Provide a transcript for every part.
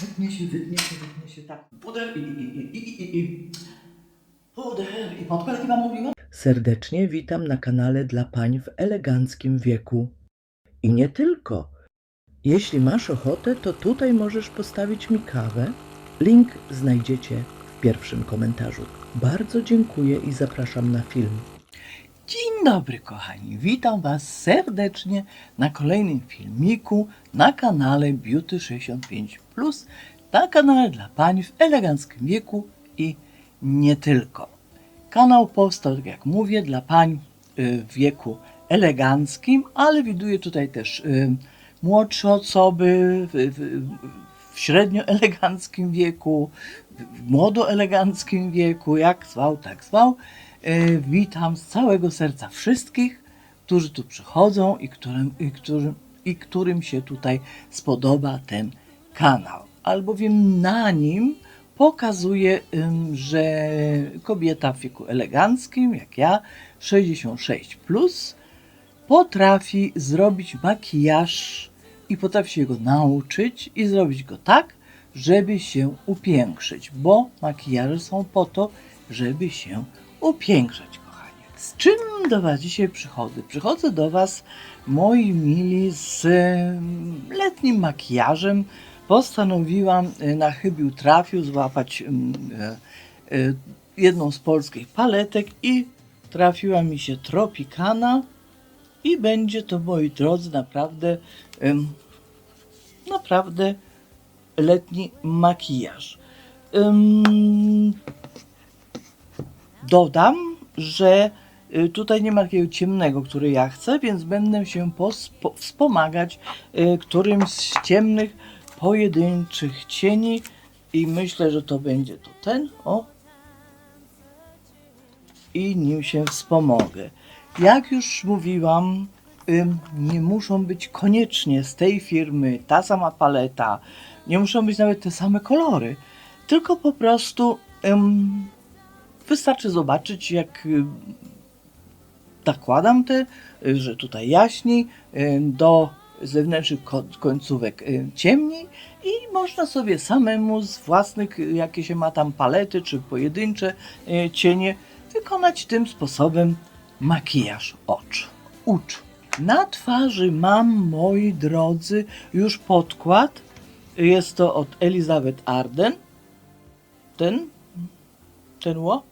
Wytnie się, wytnie się, wytnie się, tak. Puder i, i, i, i, i, i. Puder i podkład, wam mówiłem? Serdecznie witam na kanale dla pań w eleganckim wieku. I nie tylko. Jeśli masz ochotę, to tutaj możesz postawić mi kawę. Link znajdziecie w pierwszym komentarzu. Bardzo dziękuję i zapraszam na film. Dzień dobry kochani, witam was serdecznie na kolejnym filmiku na kanale Beauty65+, na kanale dla pań w eleganckim wieku i nie tylko. Kanał powstał, tak jak mówię, dla pań y, w wieku eleganckim, ale widuję tutaj też y, młodsze osoby w, średnio eleganckim wieku, w młodo eleganckim wieku, jak zwał, tak zwał. E, Witam z całego serca wszystkich, którzy tu przychodzą i którym, i, którym, i którym się tutaj spodoba ten kanał. Albowiem na nim pokazuje, że kobieta w wieku eleganckim, jak ja, 66 plus, potrafi zrobić makijaż i potrafi się go nauczyć i zrobić go tak, żeby się upiększyć, bo makijaże są po to, żeby się upiększać, kochani. Z czym do Was dzisiaj przychodzę? Przychodzę do Was, moi mili, z letnim makijażem. Postanowiłam e, na chybił trafił złapać em, e, e, jedną z polskich paletek i trafiła mi się Tropicana i będzie to, moi drodzy, naprawdę naprawdę letni makijaż. Dodam, że tutaj nie ma takiego ciemnego, który ja chcę, więc będę się wspomagać którymś z ciemnych, pojedynczych cieni i myślę, że to będzie to ten, o. I nim się wspomogę. Jak już mówiłam, nie muszą być koniecznie z tej firmy ta sama paleta, nie muszą być nawet te same kolory, tylko po prostu ym, wystarczy zobaczyć, jak y, nakładam te, y, że tutaj jaśniej, y, do zewnętrznych ko- końcówek y, ciemniej i można sobie samemu z własnych, jakie się ma tam palety czy pojedyncze y, cienie, wykonać tym sposobem makijaż oczu. Ucz. Na twarzy mam, moi drodzy, już podkład. Jest to od Elizabeth Arden. Ten, ten ło.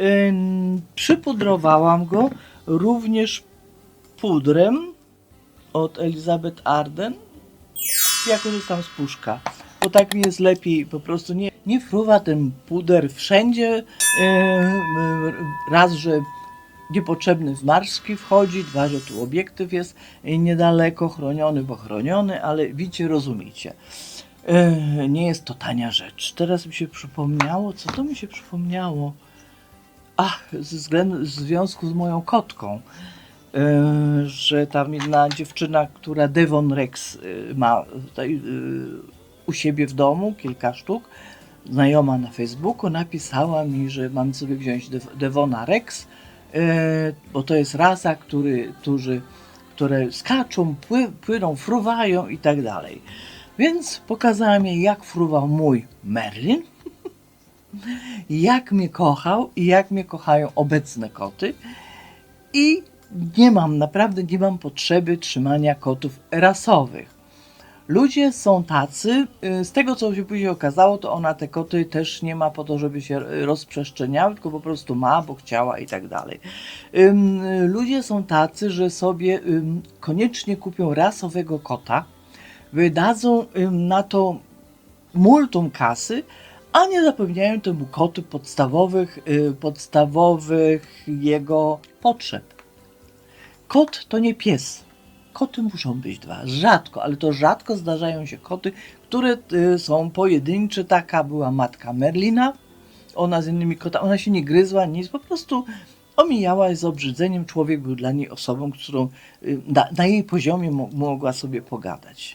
Ym, przypudrowałam go również pudrem od Elizabeth Arden. Ja korzystam z puszka, bo tak mi jest lepiej, po prostu nie, nie fruwa ten puder wszędzie. Ym, raz, że niepotrzebny zmarszki wchodzi, dwa, że tu obiektyw jest niedaleko, chroniony, bo chroniony, ale widzicie, rozumiecie. Yy, nie jest to tania rzecz. Teraz mi się przypomniało, co to mi się przypomniało? Ach, ze względu, w związku z moją kotką, yy, że tam jedna dziewczyna, która Devon Rex yy, ma tutaj yy, u siebie w domu, kilka sztuk, znajoma na Facebooku, napisała mi, że mam sobie wziąć Dev- Devona Rex, bo to jest rasa, który, którzy, które skaczą, pły, płyną, fruwają i tak dalej. Więc pokazałem jej, jak fruwał mój Merlin, jak mnie kochał i jak mnie kochają obecne koty. I nie mam, naprawdę nie mam potrzeby trzymania kotów rasowych. Ludzie są tacy, y, z tego co się później okazało, to ona te koty też nie ma po to, żeby się rozprzestrzeniały, tylko po prostu ma, bo chciała i tak dalej. Ludzie są tacy, że sobie koniecznie kupią rasowego kota, wydadzą na to multum kasy, a nie zapewniają temu kotu podstawowych, y, podstawowych jego potrzeb. Kot to nie pies. Koty muszą być dwa. Rzadko, ale to rzadko zdarzają się koty, które y, są pojedyncze. Taka była matka Merlina. Ona z innymi kotami, ona się nie gryzła, nic, po prostu omijała z obrzydzeniem. Człowiek był dla niej osobą, którą y, na, na jej poziomie mo- mogła sobie pogadać.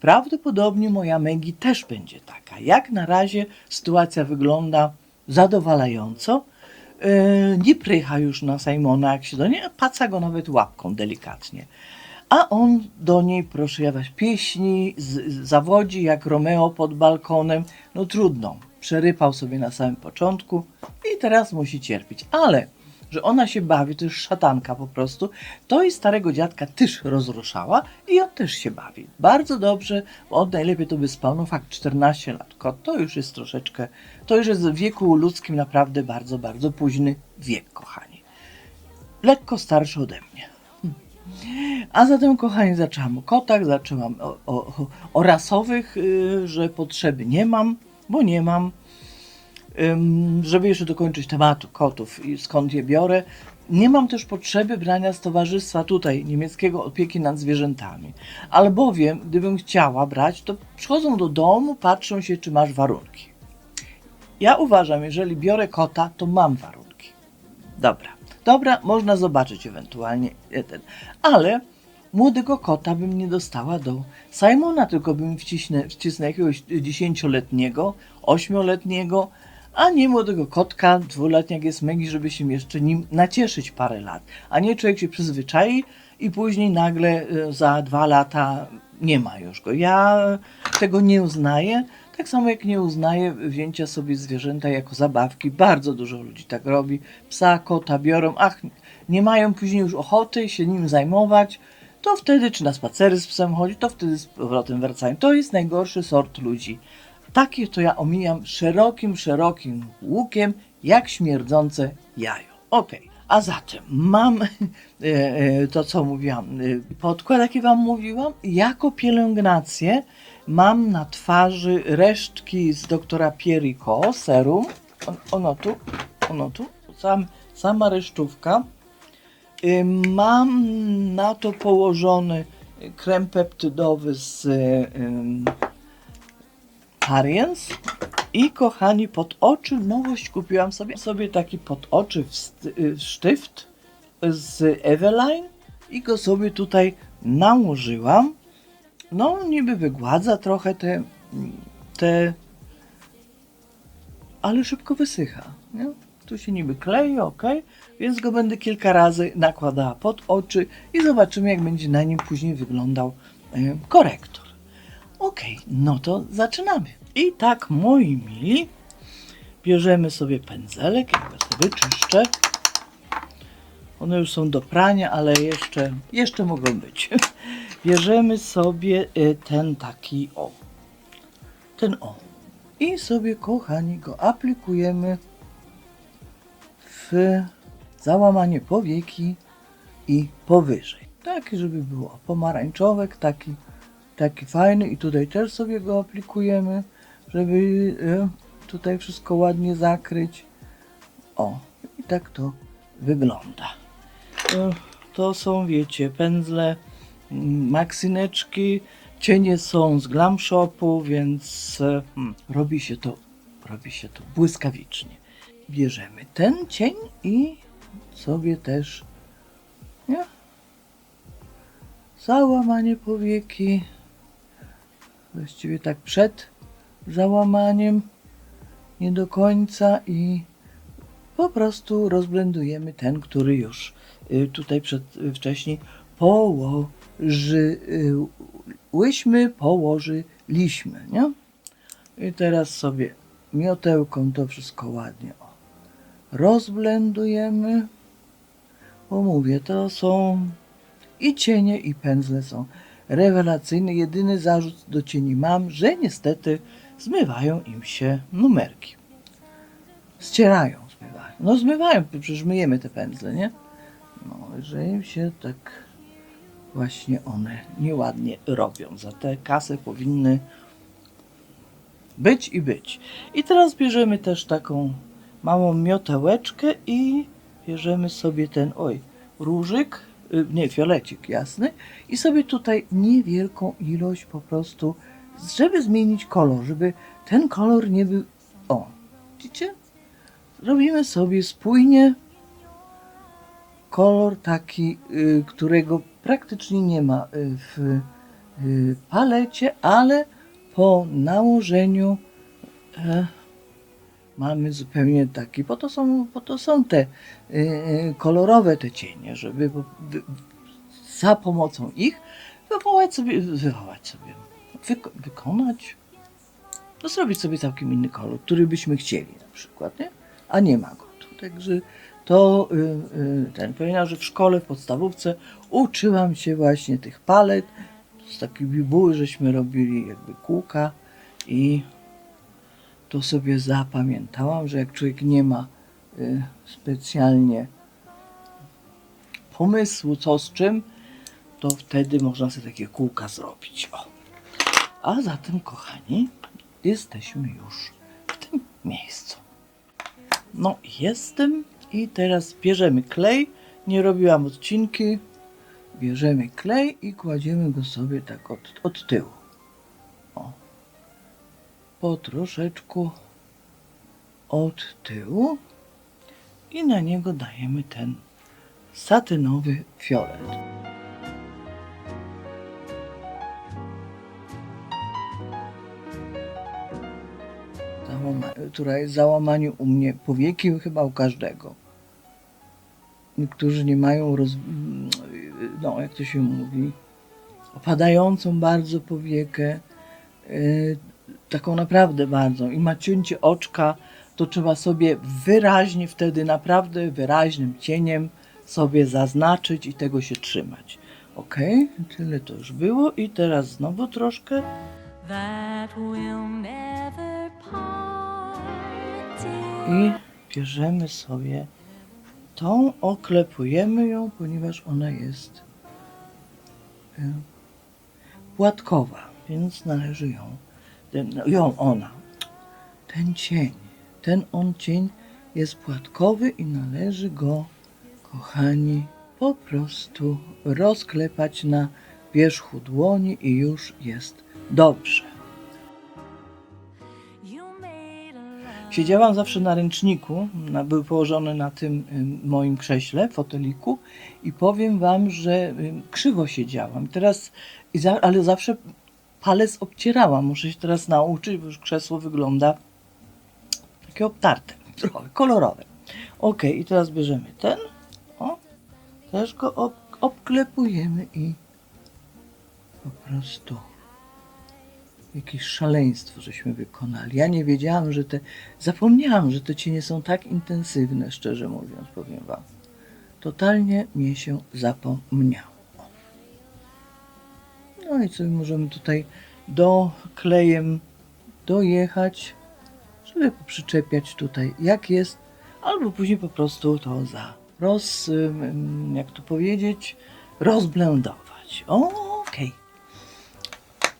Prawdopodobnie moja Megi też będzie taka. Jak na razie sytuacja wygląda zadowalająco. Yy, nie prycha już na Simona, jak się do nie, paca go nawet łapką delikatnie. A on do niej proszę jadać pieśni, z, zawodzi jak Romeo pod balkonem. No trudno, przerypał sobie na samym początku i teraz musi cierpieć. Ale, że ona się bawi, to już szatanka po prostu, to i starego dziadka też rozruszała i on też się bawi. Bardzo dobrze, bo on najlepiej to by spał, no fakt, 14 lat. Kot to już jest troszeczkę, to już jest w wieku ludzkim naprawdę bardzo, bardzo późny wiek, kochani. Lekko starszy ode mnie. A zatem, kochani, zaczęłam o kotach, zaczęłam o, o, o rasowych, y, że potrzeby nie mam, bo nie mam. Żeby jeszcze dokończyć tematu kotów i skąd je biorę, nie mam też potrzeby brania z towarzystwa tutaj niemieckiego opieki nad zwierzętami. Albowiem, gdybym chciała brać, to przychodzą do domu, patrzą się, czy masz warunki. Ja uważam, jeżeli biorę kota, to mam warunki. Dobra, dobra, można zobaczyć ewentualnie ten. Ale młodego kota bym nie dostała do Simona, tylko bym wcisnę, wcisnę jakiegoś dziesięcioletniego, ośmioletniego, a nie młodego kotka, dwuletniak jest megi, żeby się jeszcze nim nacieszyć parę lat. A nie człowiek się przyzwyczai i później nagle y, za dwa lata nie ma już go. Ja tego nie uznaję. Tak samo jak nie uznaję wzięcia sobie zwierzęta jako zabawki. Bardzo dużo ludzi tak robi. Psa, kota biorą, ach, nie mają później już ochoty się nim zajmować. To wtedy, czy na spacery z psem chodzi, to wtedy z powrotem wracają. To jest najgorszy sort ludzi. Takich to ja omijam szerokim, szerokim łukiem, jak śmierdzące jajo. Okej. A zatem mam e, e, to, co mówiłam, e, podkład, jaki Wam mówiłam, jako pielęgnację mam na twarzy resztki z doktora Pierrico, serum. On, ono tu, ono tu, sam, sama resztówka. Y, Mam na to położony krem peptydowy z Ariens i kochani pod oczy nowość kupiłam sobie sobie taki pod oczy y, sztyft z Eveline i go sobie tutaj nałożyłam. No niby wygładza trochę te, te ale szybko wysycha. Nie? Tu się niby klei, ok, więc go będę kilka razy nakładała pod oczy i zobaczymy, jak będzie na nim później wyglądał e, korektor. Ok, no to zaczynamy. I tak, moi mili, bierzemy sobie pędzelek, ja go sobie czyszczę. One już są do prania, ale jeszcze, jeszcze mogą być. Bierzemy sobie e, ten taki o. Ten o. I sobie, kochani, go aplikujemy w załamanie powieki i powyżej. Taki, żeby było pomarańczowek, taki, taki fajny i tutaj też sobie go aplikujemy, żeby e, tutaj wszystko ładnie zakryć. O, i tak to wygląda. E, To są, wiecie, pędzle, mm, maksyneczki, cienie są z Glam Shopu, więc e, hmm, robi się to, robi się to błyskawicznie. Bierzemy ten cień i sobie też nie? załamanie powieki. Właściwie tak przed załamaniem, nie do końca i po prostu rozblendujemy ten, który już y, tutaj przed, y, wcześniej położyłyśmy, położyliśmy, nie? I teraz sobie miotełką to wszystko ładnie rozblendujemy, bo mówię, to są i cienie, i pędzle są rewelacyjne. Jedyny zarzut do cieni mam, że niestety zmywają im się numerki. Ścierają, zmywają. No zmywają, przecież myjemy te pędzle, nie? No, że im się tak właśnie one nieładnie robią. Za te kasy powinny być i być. I teraz bierzemy też taką małą miotełeczkę i bierzemy sobie ten, oj, różyk, nie, fiolecik jasny i sobie tutaj niewielką ilość po prostu, żeby zmienić kolor, żeby ten kolor nie był, o, widzicie? Robimy sobie spójnie kolor taki, y, którego praktycznie nie ma y, w y, palecie, ale po nałożeniu e, mamy zupełnie taki, po to są, po to są te y, y, kolorowe te cienie, żeby za pomocą ich wywołać sobie, wywołać sobie, wyko- wykonać, no zrobić sobie całkiem inny kolor, który byśmy chcieli na przykład, nie? A nie ma go tu. Także to y, ten powiedział, że w szkole, w podstawówce uczyłam się właśnie tych palet. Z takiej bibuły żeśmy robili jakby kółka i to sobie zapamiętałam, że jak człowiek nie ma y, specjalnie pomysłu co z czym, to wtedy można sobie takie kółka zrobić. O. A zatem, kochani, jesteśmy już w tym miejscu. No, jestem i teraz bierzemy klej. Nie robiłam odcinki. Bierzemy klej i kładziemy go sobie tak od, od tyłu. Po troszeczku od tyłu i na niego dajemy ten satynowy fiolet. Która jest załamaniu u mnie powieki, chyba u każdego. Niektórzy nie mają roz... no jak to się mówi, opadającą bardzo powiekę, yy, taką naprawdę bardzo. I ma cięcie oczka, to trzeba sobie wyraźnie wtedy, naprawdę wyraźnym cieniem sobie zaznaczyć i tego się trzymać. Ok, tyle to już było i teraz znowu troszkę. I bierzemy sobie tą, oklepujemy ją, ponieważ ona jest y, płatkowa, więc należy ją, ten, no, ją ona, ten cień, ten on cień jest płatkowy i należy go, kochani, po prostu rozklepać na wierzchu dłoni i już jest dobrze. Siedziałam zawsze na ręczniku, na, był położony na tym ym, moim krześle, foteliku i powiem wam, że krzywo siedziałam. Teraz, ale zawsze palec obcierałam. Muszę się teraz nauczyć, bo już krzesło wygląda takie obtarte, trochę kolorowe. Ok, i teraz bierzemy ten, o, też go ob, obklepujemy i po prostu jakieś szaleństwo żeśmy wykonali. Ja nie wiedziałam, że te. Zapomniałam, że te cienie są tak intensywne, szczerze mówiąc, powiem wam. Totalnie mnie się zapomniało. No i co możemy tutaj do klejem dojechać, żeby poprzyczepiać tutaj jak jest, albo później po prostu to za roz, jak to powiedzieć, rozblendować. Okej.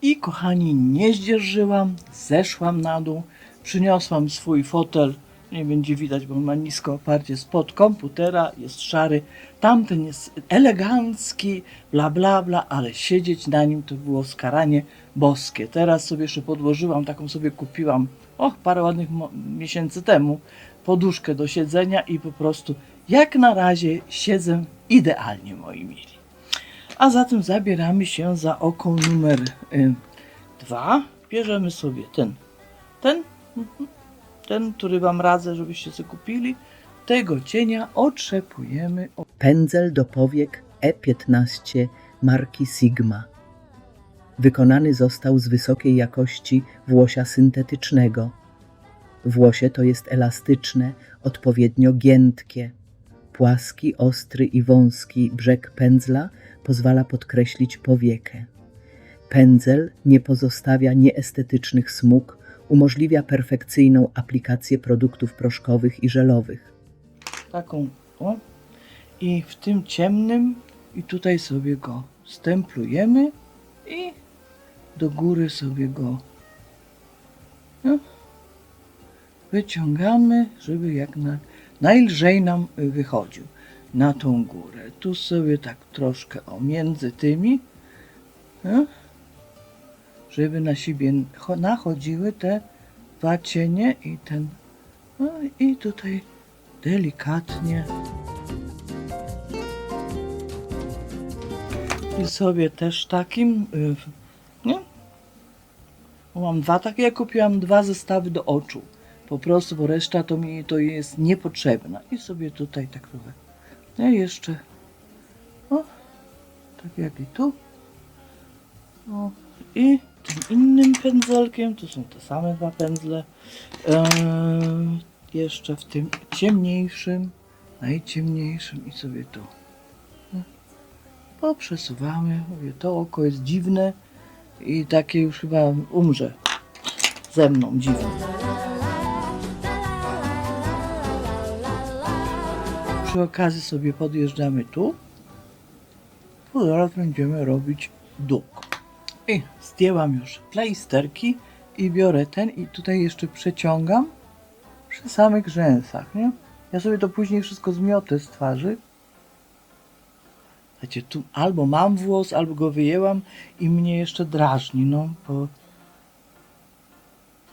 I kochani, nie zdzierżyłam, zeszłam na dół, przyniosłam swój fotel. Nie będzie widać, bo ma nisko oparcie spod komputera, jest szary. Tamten jest elegancki, bla bla bla, ale siedzieć na nim to było skaranie boskie. Teraz sobie jeszcze podłożyłam, taką sobie kupiłam, och, parę ładnych miesięcy temu, poduszkę do siedzenia i po prostu jak na razie siedzę idealnie, moi mili. A zatem zabieramy się za oko numer y, dwa. Bierzemy sobie ten, ten, mhm, ten, który Wam radzę, żebyście sobie kupili. Tego cienia otrzepujemy. Pędzel do powiek E15 marki Sigma. Wykonany został z wysokiej jakości włosia syntetycznego. Włosie to jest elastyczne, odpowiednio giętkie. Płaski, ostry i wąski brzeg pędzla pozwala podkreślić powiekę. Pędzel nie pozostawia nieestetycznych smug, umożliwia perfekcyjną aplikację produktów proszkowych i żelowych. taką, o. I w tym ciemnym, i tutaj sobie go stemplujemy i do góry sobie go no, wyciągamy, żeby jak na, najlżej nam wychodził na tą górę. Tu sobie tak troszkę o między tymi, no, żeby na siebie cho- nachodziły te dwa cienie i ten, no i tutaj delikatnie. I sobie też takim, y, nie? Mam dwa takie, ja kupiłam dwa zestawy do oczu. Po prostu, bo reszta to mi to jest niepotrzebna. I sobie tutaj tak trochę. I jeszcze, o, tak jak i tu. O, I tym innym pędzelkiem, tu są te same dwa pędzle. Eee, jeszcze w tym ciemniejszym, najciemniejszym i sobie tu no, poprzesuwamy. Mówię, to oko jest dziwne i takie już chyba umrze ze mną dziwne. Przy okazji sobie podjeżdżamy tu. Bo zaraz będziemy robić I zdjęłam już pleisterki i biorę ten i tutaj jeszcze przeciągam przy samych rzęsach, nie? Ja sobie to później wszystko zmiotę z twarzy. Słuchajcie, tu albo mam włos, albo go wyjęłam i mnie jeszcze drażni, no, bo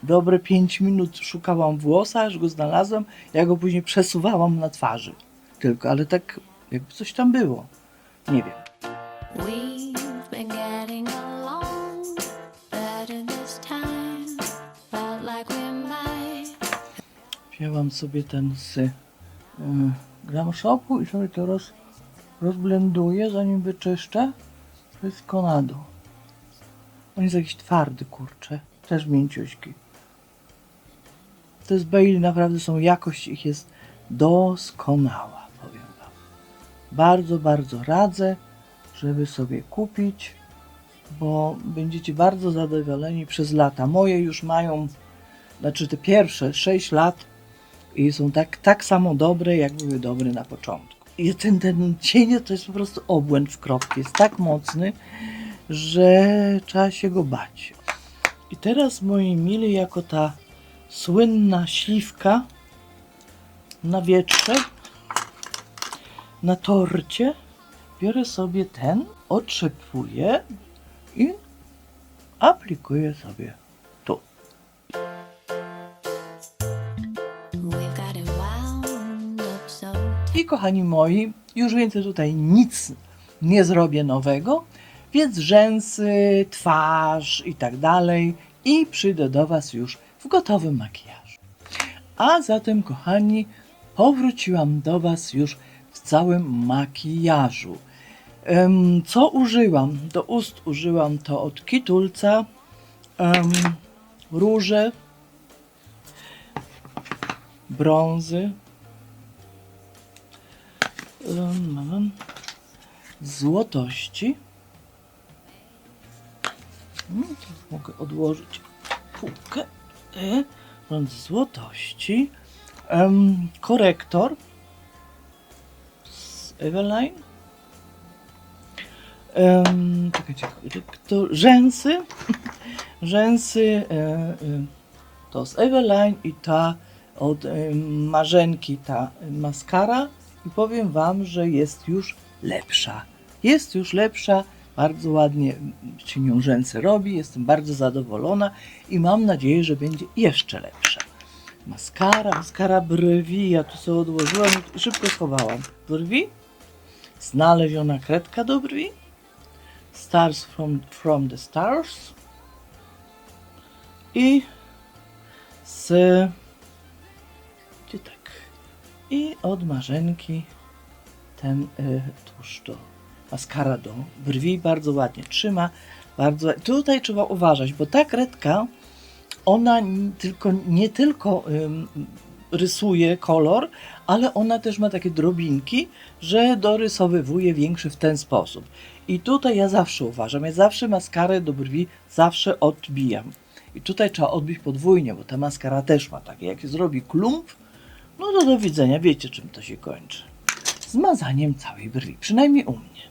dobre 5 minut szukałam włosa, aż go znalazłam, ja go później przesuwałam na twarzy. Tylko, ale tak jakby coś tam było. Nie wiem. Wzięłam sobie ten z y, gram shopu i sobie to roz, rozblenduję, zanim wyczyszczę. To jest Konado. On jest jakiś twardy, kurczę. Też mięciuśki. Te z Bailey naprawdę są, jakość ich jest doskonała, powiem wam. Bardzo, bardzo radzę, żeby sobie kupić, bo będziecie bardzo zadowoleni przez lata. Moje już mają, znaczy te pierwsze 6 lat i są tak, tak samo dobre, jak były dobre na początku. I ten, ten cień to jest po prostu obłęd w kropkę. Jest tak mocny, że trzeba się go bać. I teraz, moi mili, jako ta słynna śliwka na wietrze, na torcie, biorę sobie ten, otrzepuję i aplikuję sobie kochani moi, już więcej tutaj nic nie zrobię nowego, więc rzęsy, twarz i tak dalej. I przyjdę do Was już w gotowym makijażu. A zatem, kochani, powróciłam do Was już w całym makijażu. Co użyłam? Do ust użyłam to od Kitulca, em, róże, brązy, złotości. To Mogę odłożyć półkę. E, złotości. Korektor z Eveline. Um, czekajcie, korektor. Rzęsy. Rzęsy e, e, to z Eveline i ta od Marzenki, ta maskara. I powiem Wam, że jest już lepsza. Jest już lepsza, bardzo ładnie się nią rzęsy robi, jestem bardzo zadowolona i mam nadzieję, że będzie jeszcze lepsza. Maskara, maskara brwi, ja tu sobie odłożyłam i szybko schowałam. Brwi, znaleziona kredka do brwi, Stars from, from the Stars i z i od marzenki ten y, do maskara do brwi bardzo ładnie trzyma. Bardzo, tutaj trzeba uważać, bo ta kredka ona tylko, nie tylko ym, rysuje kolor, ale ona też ma takie drobinki, że dorysowywuje większy w ten sposób. I tutaj ja zawsze uważam, ja zawsze maskarę do brwi zawsze odbijam. I tutaj trzeba odbić podwójnie, bo ta maskara też ma takie, jak się zrobi klump, no to do widzenia, wiecie czym to się kończy. Zmazaniem całej brwi, przynajmniej u mnie.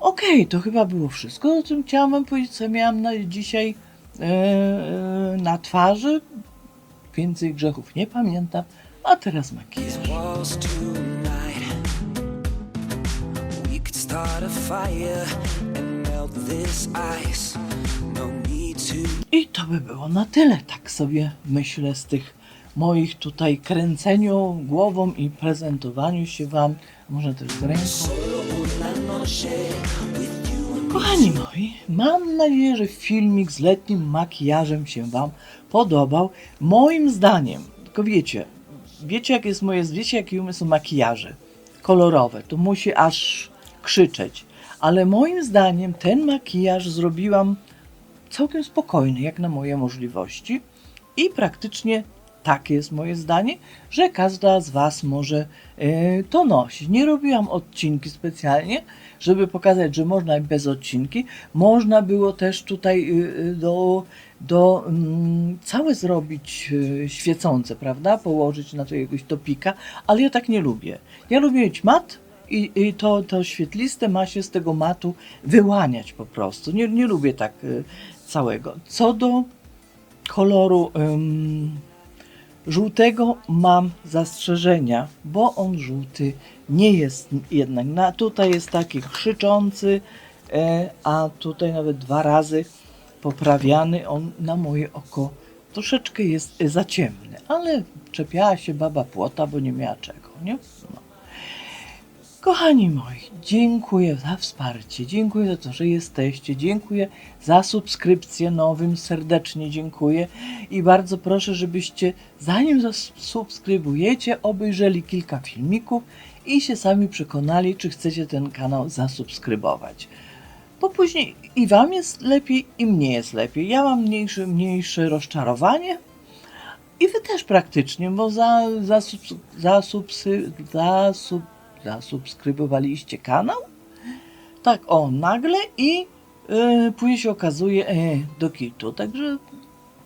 Okej, to chyba było wszystko, o czym chciałam wam powiedzieć, co miałam na dzisiaj e, na twarzy. Więcej grzechów nie pamiętam, a teraz makijaż. No I to by było na tyle, tak sobie myślę z tych moich tutaj kręceniu głową i prezentowaniu się wam, może też z ręką. Kochani moi, mam nadzieję, że filmik z letnim makijażem się wam podobał. Moim zdaniem, tylko wiecie, wiecie jak jest moje, wiecie jakie u są makijaże kolorowe, to musi aż krzyczeć. ale moim zdaniem ten makijaż zrobiłam całkiem spokojny, jak na moje możliwości. I praktycznie takie jest moje zdanie, że każda z Was może e, to nosić. Nie robiłam odcinki specjalnie, żeby pokazać, że można bez odcinki. Można było też tutaj y, y, do, do mm, całe zrobić świecące, prawda? Położyć na to jakiegoś topika, ale ja tak nie lubię. Ja lubię mieć mat i, i to, to świetliste ma się z tego matu wyłaniać po prostu. Nie, nie lubię tak y, całego. Co do koloru żółtego mam zastrzeżenia, bo on żółty nie jest jednak. Na, tutaj jest taki krzyczący, e, a tutaj nawet dwa razy poprawiany. On na moje oko troszeczkę jest za ciemny, ale czepiała się baba płota, bo nie miała czego, nie? No. Kochani moi, dziękuję za wsparcie, dziękuję za to, że jesteście, dziękuję za subskrypcję nowym, serdecznie dziękuję i bardzo proszę, żebyście zanim zasubskrybujecie, obejrzeli kilka filmików i się sami przekonali, czy chcecie ten kanał zasubskrybować. Bo później i wam jest lepiej, i mnie jest lepiej. Ja mam mniejsze, mniejsze rozczarowanie, i wy też praktycznie, bo za, za, subs- za, subsy, za, sub, zasubskrybowaliście kanał. Tak, o, nagle i yy, później się okazuje e, do kitu. Także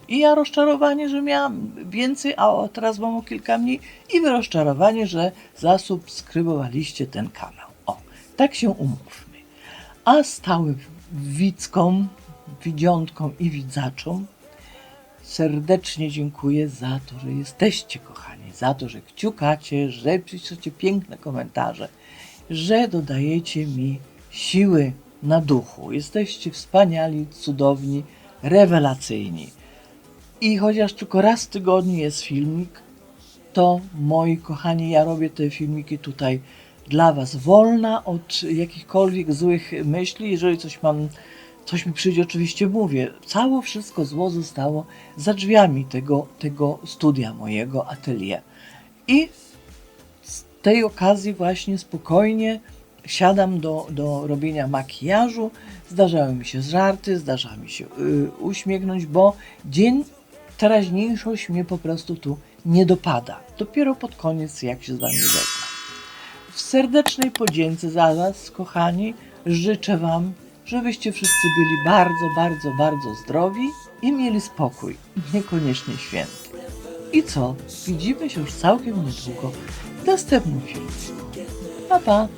i ja rozczarowanie, że miałam więcej, a o, teraz mam o kilka mniej. I wy rozczarowanie, że zasubskrybowaliście ten kanał. O, tak się umówmy. A stałym widzkom, widziątkom i widzaczom serdecznie dziękuję za to, że jesteście kochani, za to, że kciukacie, że piszecie piękne komentarze, że dodajecie mi siły na duchu. Jesteście wspaniali, cudowni, rewelacyjni. I chociaż tylko raz w tygodniu jest filmik, to moi kochani, ja robię te filmiki tutaj dla Was wolna od jakichkolwiek złych myśli. Jeżeli coś mam, coś mi przyjdzie, oczywiście mówię. Całe wszystko zło zostało za drzwiami tego, tego studia mojego atelier. I z tej okazji właśnie spokojnie siadam do, do robienia makijażu. Zdarzały mi się żarty, zdarza mi się y, uśmiechnąć, bo dzień teraźniejszość mnie po prostu tu nie dopada. Dopiero pod koniec, jak się z Wami żegnam. W serdecznej podzięce za Was, kochani, życzę Wam, żebyście wszyscy byli bardzo, bardzo, bardzo zdrowi i mieli spokój, niekoniecznie święty. I co? Widzimy się już całkiem niedługo w następnym filmie. Pa, pa!